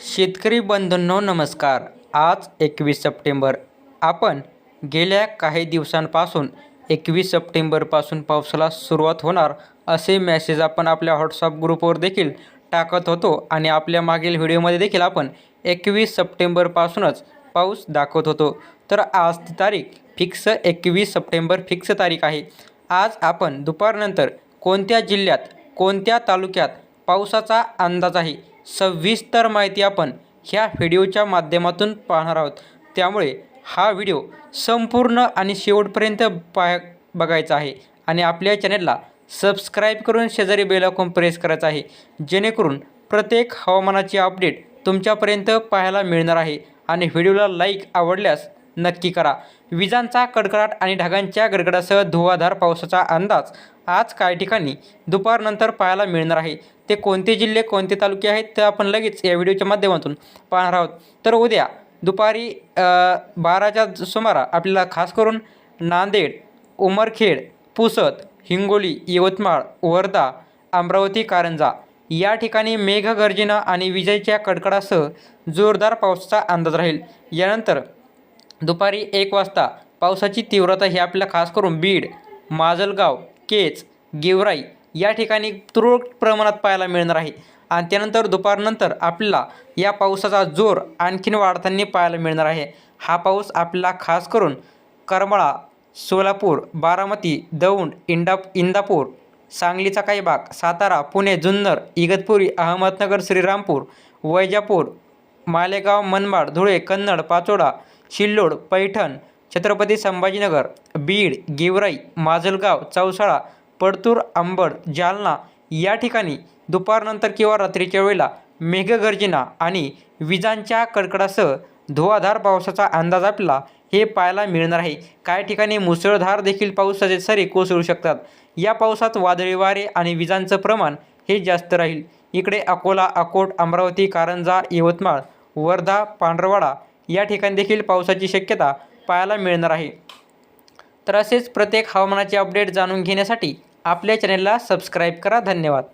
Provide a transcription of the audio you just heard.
शेतकरी बंधूंनो नमस्कार. आज एकवीस सप्टेंबर. आपण गेल्या काही दिवसांपासून एकवीस सप्टेंबरपासून पावसाला सुरुवात होणार असे मेसेज आपण आपल्या व्हॉट्सअप ग्रुपवर देखील टाकत होतो आणि आपल्या मागील व्हिडिओमध्ये देखील आपण एकवीस सप्टेंबरपासूनच पाऊस दाखवत होतो. तर आज ती तारीख फिक्स एकवीस सप्टेंबर फिक्स तारीख आहे. आज आपण दुपारनंतर कोणत्या जिल्ह्यात कोणत्या तालुक्यात पावसाचा अंदाज आहे? सविस्तर माहिती आपण ह्या व्हिडिओच्या माध्यमातून पाहणार आहोत. त्यामुळे हा व्हिडिओ संपूर्ण आणि शेवटपर्यंत पाह बघायचा आहे आणि आपल्या चॅनलला सबस्क्राईब करून शेजारी बेलाकॉम प्रेस करायचा आहे. जेणेकरून प्रत्येक हवामानाची अपडेट तुमच्यापर्यंत पाहायला मिळणार आहे आणि व्हिडिओला लाईक आवडल्यास नक्की करा. विजांचा कडकडाट आणि ढगांच्या गडगडासह धुवाधार पावसाचा अंदाज आज काही ठिकाणी दुपारनंतर पाहायला मिळणार आहे. ते कोणते जिल्हे कोणते तालुके आहेत ते आपण लगेच या व्हिडिओच्या माध्यमातून पाहणार आहोत. तर उद्या दुपारी बाराच्या सुमारा आपल्याला खास करून नांदेड उमरखेड पुसद हिंगोली यवतमाळ वर्धा अमरावती कारंजा या ठिकाणी मेघगर्जना आणि विजेच्या कडकडासह जोरदार पावसाचा अंदाज राहील. यानंतर दुपारी एक वाजता पावसाची तीव्रता ही आपल्याला खास करून बीड माजलगाव केच गेवराई या ठिकाणी तुरळक प्रमाणात पाहायला मिळणार आहे. आणि त्यानंतर दुपारनंतर आपल्याला या पावसाचा जोर आणखीन वाढताना पाहायला मिळणार आहे. हा पाऊस आपल्याला खास करून करमाळा सोलापूर बारामती दौंड इंडा इंदापूर सांगलीचा काही भाग सातारा पुणे जुन्नर इगतपुरी अहमदनगर श्रीरामपूर वैजापूर मालेगाव मनमाड धुळे कन्नड पाचोडा शिल्लोड पैठण छत्रपती संभाजीनगर बीड गेवराई माजलगाव चौसाळा पडतूर अंबड जालना या ठिकाणी दुपारनंतर किंवा रात्रीच्या वेळेला मेघगर्जना आणि विजांच्या कडकडासह धुवाधार पावसाचा अंदाज आपला हे पाहायला मिळणार आहे. काही ठिकाणी मुसळधार देखील पावसाचे सरी कोसळू शकतात. या पावसात वादळी वारे आणि विजांचं प्रमाण हे जास्त राहील. इकडे अकोला अकोट अमरावती कारंजा यवतमाळ वर्धा पांढरवाडा या ठिकाणी देखील पावसाची शक्यता पाहायला मिळणार आहे. तर असेच प्रत्येक हवामानाचे अपडेट जाणून घेण्यासाठी आपल्या चॅनलला सबस्क्राईब करा. धन्यवाद.